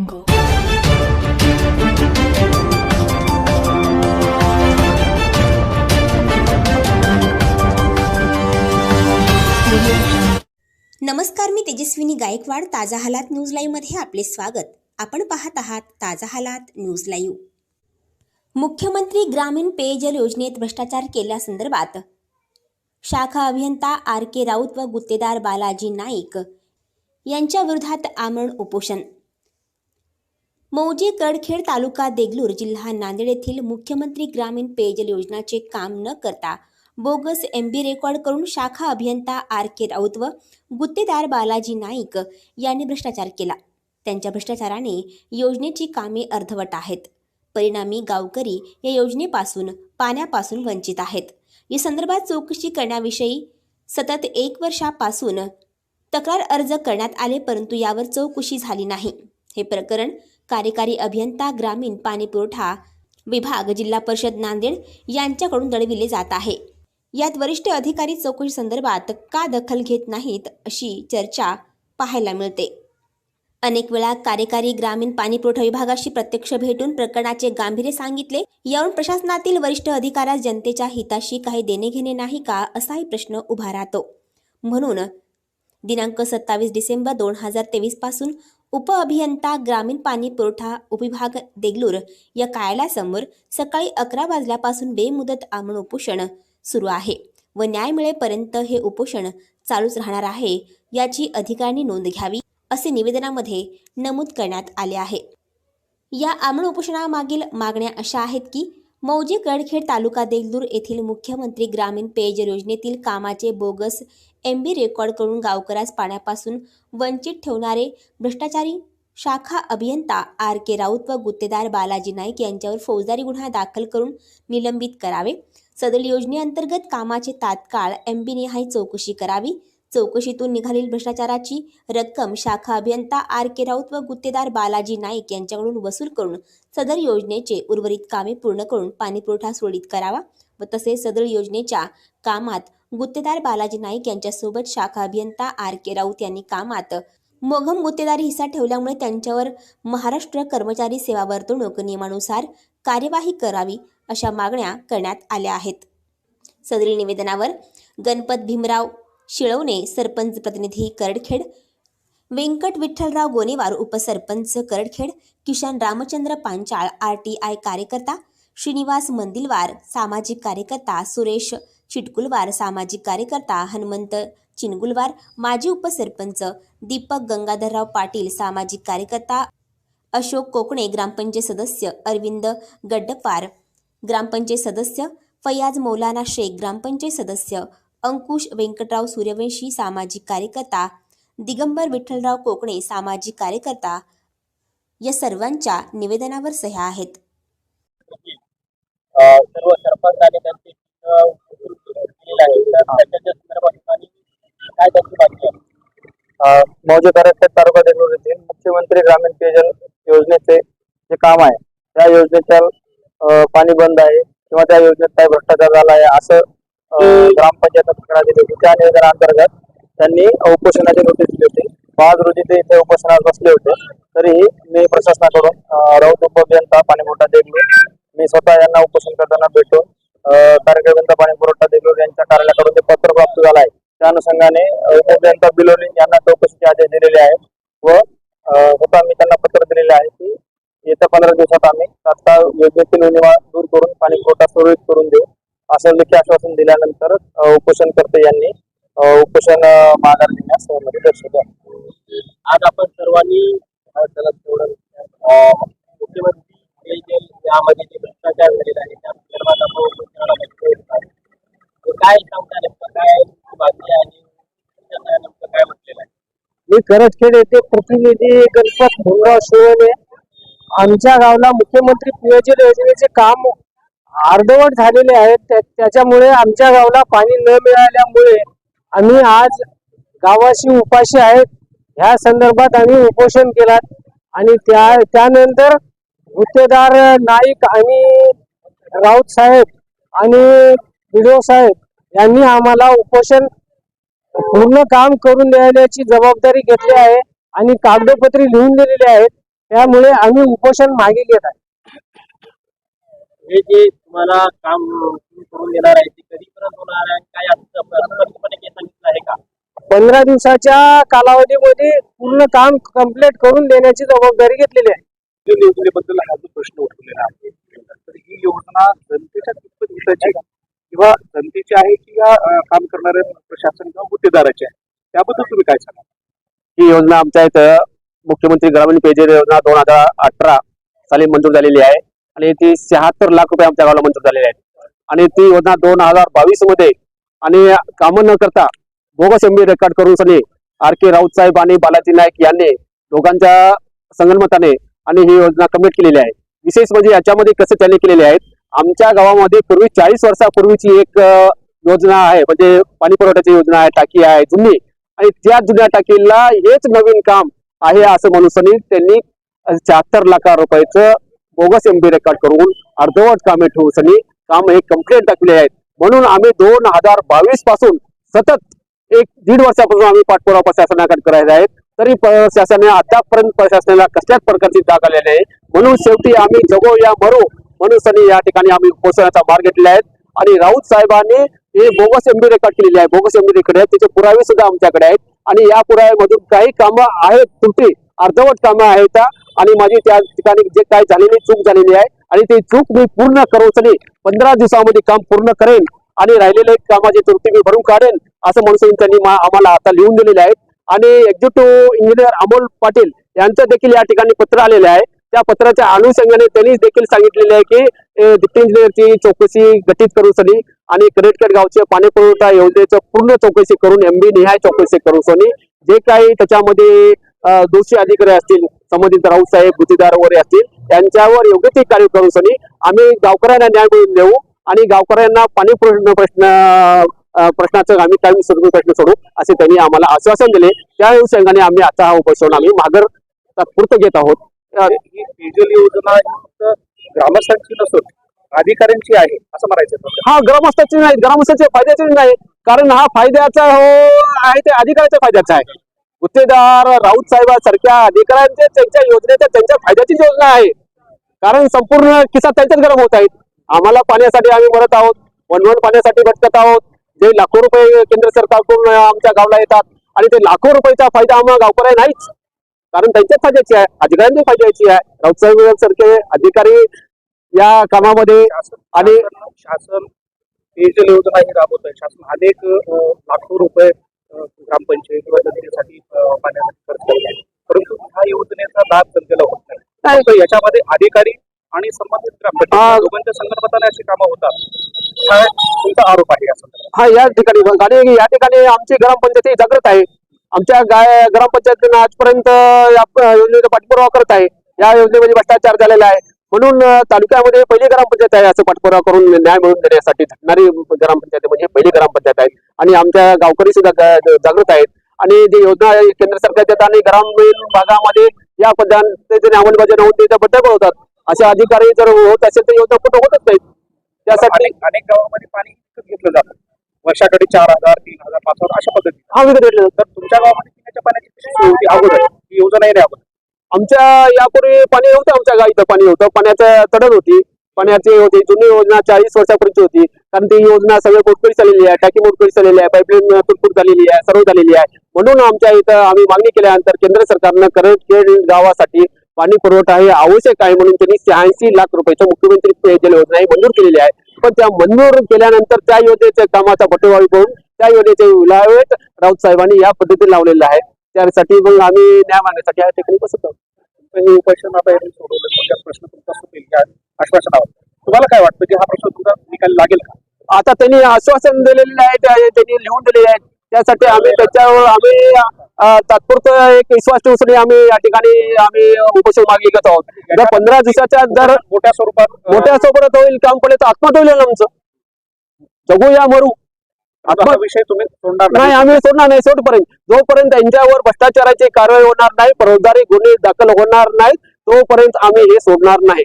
नमस्कार मी तेजस्विनी गायकवाड. ताजा हालात न्यूज लाईव्हमध्ये आपले स्वागत. आपण पाहत आहात ताजा हालात न्यूज लाईव्ह. मुख्यमंत्री ग्रामीण पेयजल योजनेत भ्रष्टाचार केल्यासंदर्भात शाखा अभियंता आर के राऊत व गुत्तेदार बालाजी नाईक यांच्या विरोधात आमरण उपोषण. मौजे कडखेड तालुका देगलूर जिल्हा नांदेड येथील मुख्यमंत्री ग्रामीण पेयजल योजनाचे काम न करता बोगस एम बी रेकॉर्ड करून शाखा अभियंता आर के राऊत व गुत्तेदार बालाजी नाईक यांनी भ्रष्टाचार केला. त्यांच्या भ्रष्टाचाराने योजनेची कामे अर्धवट आहेत. परिणामी गावकरी या योजनेपासून पाण्यापासून वंचित आहेत. या संदर्भात चौकशी करण्याविषयी सतत एक वर्षापासून तक्रार अर्ज करण्यात आले परंतु यावर चौकशी झाली नाही. हे प्रकरण कार्यकारी अभियंता ग्रामीण पाणीपुरवठा विभाग जिल्हा परिषद नांदेड यांच्याकडून दळविले जात आहे. यात वरिष्ठ अधिकारी चौकशी संदर्भात का दखल घेत नाहीत अशी चर्चा पाहायला मिळते. अनेक वेळा कार्यकारी ग्रामीण पाणीपुरवठा विभागाशी प्रत्यक्ष भेटून प्रकरणाचे गांभीर्य सांगितले. यावरून प्रशासनातील वरिष्ठ अधिकाऱ्यास जनतेच्या हिताशी काही देणे घेणे नाही का असाही प्रश्न उभा राहतो. म्हणून दिनांक सत्तावीस डिसेंबर दोन हजार तेवीसपासून उपअभियंता ग्रामीण पाणी पुरवठा उपविभाग देगलूर या कार्यालयासमोर सकाळी अकरा वाजल्यापासून बेमुदत आमरण उपोषण सुरू आहे व न्याय मिळेपर्यंत हे उपोषण चालूच राहणार आहे याची अधिकाऱ्यांनी नोंद घ्यावी असे निवेदनामध्ये नमूद करण्यात आले आहे. या आमरण उपोषणामागील मागण्या अशा आहेत की मौजे गडखेड तालुका देगलूर येथील मुख्यमंत्री ग्रामीण पेयजल योजनेतील कामाचे बोगस एम बी रेकॉर्ड करून गावकऱ्यास पाण्यापासून वंचित ठेवणारे भ्रष्टाचारी शाखा अभियंता आर के राऊत व गुत्तेदार बालाजी नाईक यांच्यावर फौजदारी गुन्हा दाखल करून निलंबित करावे. सदर योजनेअंतर्गत कामाचे तात्काळ एम बी निहाय चौकशी करावी. चौकशीतून निघालेली भ्रष्टाचाराची रक्कम शाखा अभियंता आर के राऊत व गुत्तेदार बालाजी नाईक यांच्याकडून वसूल करून सदर योजनेचे उर्वरित कामे पूर्ण करून पाणीपुरवठा सुरळीत करावा व तसेच सदर योजनेच्या कामात गुत्तेदार बालाजी नाईक यांच्यासोबत शाखा अभियंता आर के राऊत यांनी कामात मोघम गुत्तेदारी हिस्सा ठेवल्यामुळे त्यांच्यावर महाराष्ट्र कर्मचारी सेवा वर्तणूक नियमानुसार कार्यवाही करावी अशा मागण्या करण्यात आल्या आहेत. सदरी निवेदनावर गणपत भीमराव शिळवणे सरपंच प्रतिनिधी करडखेड व्यंकट विठ्ठलराव गोनेवार उपसरपंच Karadkhed Kishan Ramchandra Panchal R T I कार्यकर्ता श्रीनिवास मंदिलवार सामाजिक कार्यकर्ता सुरेश चिटकुलवार सामाजिक कार्यकर्ता हनुमंत चिनगुलवार माजी उपसरपंच दीपक गंगाधरराव पाटील सामाजिक कार्यकर्ता अशोक कोकणे ग्रामपंचायत सदस्य अरविंद गड्डपार ग्रामपंचायत सदस्य फयाज मौलाना शेख ग्रामपंचायत सदस्य अंकुश व्यंकटराव सूर्यवंशी सामाजिक कार्यकर्ता दिगंबर विठ्ठलराव कोकणे सामाजिक कार्यकर्ता या सर्वांच्या निवेदनावर सह्या आहेत. सर्व सरपंच आणि त्यांचे काय मौजे तालुका देगलूर मुख्यमंत्री ग्रामीण पेयजल योजनेचे जे काम आहे त्या योजनेच्या पाणी बंद आहे किंवा त्या योजनेत काही भ्रष्टाचार झाला आहे असं ग्रामपंचायत तक्रार होती. त्या निवेदनाअंतर्गत त्यांनी उपोषणाची नोटीस दिली होती. पाच रोजी ते इथे उपोषणात बसले होते. तरीही मी प्रशासनाकडून राऊत उपअभियंता पाणी पुरवठा देगलूर मी स्वतः यांना उपोषण करताना भेटलो. कार्यक्रमांचा पाणी पुरवठा देगलूर यांच्या कार्यालयाकडून ते पत्र प्राप्त झालं आहे. त्या अनुषंगाने अ, उपअभियंता बिलोली यांना चौकशीचे आदेश दिलेले आहेत व स्वतः मी त्यांना पत्र दिलेले आहे की येत्या पंधरा दिवसात आम्ही तात्काळ योजनेतील उणिवा दूर करून पाणी पुरवठा सुरळीत करून देऊ. असं लेखी आश्वासन दिल्यानंतर उपोषणकर्ते यांनी. उपोषण माघार घेण्यास सहमती दर्शवली आहे. आज आपण सर्वांनी त्याला तेवढं मुख्यमंत्री यामध्ये जे भ्रष्टाचार झालेला आहे त्या संदर्भात आपण उपोषणाला काय सांगता नेमकं? काय बातमी आहे? आणि काय म्हटलेलं आहे? मी करजखेड येथे प्रतिनिधी गणपत भोंगराव शिवणे आमच्या गावाला मुख्यमंत्री पेयजल योजनेचे काम अर्धवट झालेले आहेत त्या- त्याच्यामुळे आमच्या गावाला पाणी न मिळाल्यामुळे आम्ही आज गावाशी उपाशी आहेत. ह्या संदर्भात आम्ही उपोषण केलात. आणि त्या त्यानंतर गुत्तेदार नाईक आणि राऊत साहेब आणि विडो साहेब यांनी आम्हाला उपोषण पूर्ण काम करून द्यायची जबाबदारी घेतली आहे आणि कागदपत्रे लिहून दिलेली आहेत. त्यामुळे आम्ही उपोषण मागे घेत आहे. हे तुम्हाला काम तुम्ही करून देणार आहे ते कधीपर्यंत होणार आहे काय सांगितलं आहे का? पंधरा दिवसाच्या कालावधीमध्ये पूर्ण काम कंप्लीट करून देण्याची जबाबदारी घेतलेली आहे. योजनेबद्दल हा जो प्रश्न उठवलेला आहे तर ही योजना जनतेच्या कितपत हिताची? किंवा जनतेची आहे की या काम करणाऱ्या प्रशासन किंवा गुत्तेदाराची आहे? त्याबद्दल तुम्ही काय सांगा ही योजना आमच्या इथं मुख्यमंत्री ग्रामीण पेयजल योजना दोन हजार अठरा साली मंजूर झालेली आहे. आणि ती शहात्तर लाख रुपये आमच्या गावाला मंजूर झालेले आहेत. आणि ती योजना दोन हजार बावीसमध्ये आणि कामं न करता बोगस एमबी रेकॉर्ड करून सनी आर के राऊत साहेब आणि बालाजी नाईक यांनी दोघांच्या संगणमताने आणि ही योजना कमिट केलेली आहे. विशेष म्हणजे याच्यामध्ये कसं त्यांनी केलेले आहेत आमच्या गावामध्ये पूर्वी चाळीस वर्षापूर्वीची एक योजना आहे म्हणजे पाणी पुरवठ्याची योजना आहे टाकी आहे जुनी. आणि त्या जुन्या टाकीला हेच नवीन काम आहे असं म्हणून सनी त्यांनी शहात्तर लाख रुपयाचं बोगस एमबी रेकॉर्ड करून अर्धवट कामे ठेवून काम हे कंप्लेंट टाकले आहेत. म्हणून आम्ही दोन हजार बावीसपासून सतत एक दीड वर्षापासून आम्ही पाठपुरावा प्रशासनाकडे करायला आहे तरी प्रशासनाने आतापर्यंत प्रशासनाला कसल्याच प्रकारची जाग आलेली आहे म्हणून शेवटी आम्ही जगो या मरो म्हणून सनी या ठिकाणी आम्ही पोहोचण्याचा मार्ग घेतलेला आहे. आणि राऊत साहेबांनी हे बोगस एमबी रेकॉर्ड केलेली आहे. बोगस एमबी रेकॉर्ड आहे. त्याचे पुरावे सुद्धा आमच्याकडे आहेत. आणि या पुराव्यामधून काही कामं आहेत. त्रुटी अर्धवट कामं आहेत. आणि माझी त्या ठिकाणी जे काय झालेली चूक झालेली आहे आणि ती चूक मी पूर्ण करून पंधरा दिवसामध्ये काम पूर्ण करेन आणि राहिलेले कामाची त्रुटी मी भरून काढेन असं म्हणून त्यांनी आम्हाला आता लिहून दिलेले आहेत आणि एक्झिक्युटिव्ह इंजिनियर अमोल पाटील यांचं देखील या ठिकाणी पत्र आलेले आहे. त्या पत्राच्या अनुषंगाने त्यांनी देखील सांगितलेले आहे की डिप्टी इंजिनियरची चौकशी गठीत करू सनी आणि क्रेडकेट गावचे पाणी पुरवठा योजनेचं पूर्ण चौकशी करून एमबी निहाय चौकशी करू सनी जे काही त्याच्यामध्ये दोषी अधिकारी असतील संबंधित राऊत साहेब गुत्तेदार वगैरे असतील त्यांच्यावर योग्य ते कार्य करून आम्ही गावकऱ्यांना न्याय मिळवून देऊ आणि गावकऱ्यांना पाणी प्रश्न अं, प्रश्नाचं आम्ही कायम स्वरूपी प्रश्न सोडू असे त्यांनी आम्हाला आश्वासन दिले. त्या अनुषंगाने आम्ही आता हा उपोषण आम्ही माघार तात्पुरतं घेत आहोत. ही पेयजल योजना फक्त ग्रामस्थांची नसून अधिकाऱ्यांची आहे असं म्हणायचं. हा ग्रामस्थाची नाही ग्रामस्थाच्या फायद्याची नाही. कारण हा फायद्याचा हो आहे ते अधिकाऱ्याच्या फायद्याचा आहे. गुत्तेदार राऊत साहेबांसारख्या अधिकाऱ्यांचे त्यांच्या योजनेच्या त्यांच्या फायद्याची योजना आहे. कारण संपूर्ण किस्सा त्यांच्याच गरम होत आहेत. आम्हाला पाण्यासाठी आम्ही मरत आहोत. वनवन पाण्यासाठी भटकत आहोत. जे लाखो रुपये केंद्र सरकारकडून आमच्या गावला येतात आणि ते लाखो रुपयाचा फायदा आम्हाला गावकऱ्या नाहीच. कारण त्यांच्याच फायद्याची आहे. अधिकाऱ्यांची फायद्याची आहे. राऊत साहेबांसारखे अधिकारी या कामामध्ये आणि शासन- पेयजल योजना ही राबवत आहे शासन अनेक लाखो रुपये ग्रामपंचायत किंवा जनतेसाठी पाण्यासाठी खर्च करत आहे. परंतु ह्या योजनेचा लाभ जनतेला होत नाही. फक्त याच्यामध्ये अधिकारी आणि संबंधित. ग्रामपंचायत. संदर्भात अशी कामं होतात. हा तुमचा आरोप आहे या संदर्भात. हा या ठिकाणी गाडी या ठिकाणी आमची ग्रामपंचायत जागृत आहे. आमच्या गाय ग्रामपंचायतीनं आजपर्यंत या योजनेचा पाठपुरावा करत आहे. या योजनेमध्ये भ्रष्टाचार झालेला आहे. म्हणून तालुक्यामध्ये पहिली ग्रामपंचायत आहे असं पाठपुरावा करून न्याय मिळवून देण्यासाठी झटणारी ग्रामपंचायत म्हणजे पहिली ग्रामपंचायत आहे. आणि आमच्या गावकरी सुद्धा जागृत आहेत. आणि जी योजना केंद्र सरकारच्या येतात आणि ग्रामीण भागामध्ये या पद्धतीने अंमलबजावणी होऊन त्याच्या बद्दल होतात असे अधिकारी जर होत असेल तर योजना कुठं होतच नाहीत. त्यासाठी अनेक गावामध्ये पाणी घेतलं जातं. वर्षाकडे चार हजार तीन हजार पाच हजार अशा पद्धतीने. हा विकत घेतले. तर तुमच्या गावामध्ये पिण्याच्या पाण्याची कशी सोय होती? अगोदर. ही योजना येण्या अगोदर. आमच्या यापूर्वी पाणी होतं आमच्या गावी इथं पाणी होतं. पाण्याचं तडण होती. पाण्याची होती जुनी योजना चाळीस वर्षापूर्वीची होती. कारण ती योजना सगळं मोडकळी चाललेली आहे टाकी मोडकळी चाललेली आहे पाईपलाईन तुटफुट झालेली आहे सर्व झालेली आहे. म्हणून आमच्या इथं आम्ही मागणी केल्यानंतर केंद्र सरकारनं करडखेड गावासाठी पाणी पुरवठा हे आवश्यक आहे म्हणून त्यांनी शहाऐंशी लाख रुपयाचं मुख्यमंत्री पेयजल योजना ही मंजूर केलेली आहे. पण त्या मंजूर केल्यानंतर त्या योजनेच्या कामाचा बटवावी करून त्या योजनेचे विलावेत राऊत साहेबांनी या पद्धतीने लावलेलं आहे. त्यासाठी मग आम्ही न्याय मागण्यासाठी या ठिकाणी बसत आहोत. हे उपोषण आता यांनी सोडवलं मग हा प्रश्न तुमचा सुटेल या आश्वासनावर. तुम्हाला काय वाटतं की हा प्रश्न तुमचा निकाल लागेल का? आता त्यांनी आश्वासन दिलेले आहे त्या- त्यांनी लिहून दिलेले आहेत त्यासाठी आम्ही त्याच्यावर आम्ही तात्पुरतं एक विश्वास ठेवून आम्ही या ठिकाणी आम्ही उपोषण मागे घेत आहोत. जर पंधरा दिवसाच्या जर मोठ्या स्वरूपात मोठ्या सोबत होईल काम पडले तर आत्महत्या होईल आमचं. जगू या मरू. हा विषय तुम्ही सोडणार नाही. आम्ही सोडणार नाही शेवटपर्यंत जोपर्यंत त्यांच्यावर भ्रष्टाचाराची कारवाई होणार नाही फौजदारी गुन्हे दाखल होणार नाहीत तोपर्यंत आम्ही हे सोडणार नाही.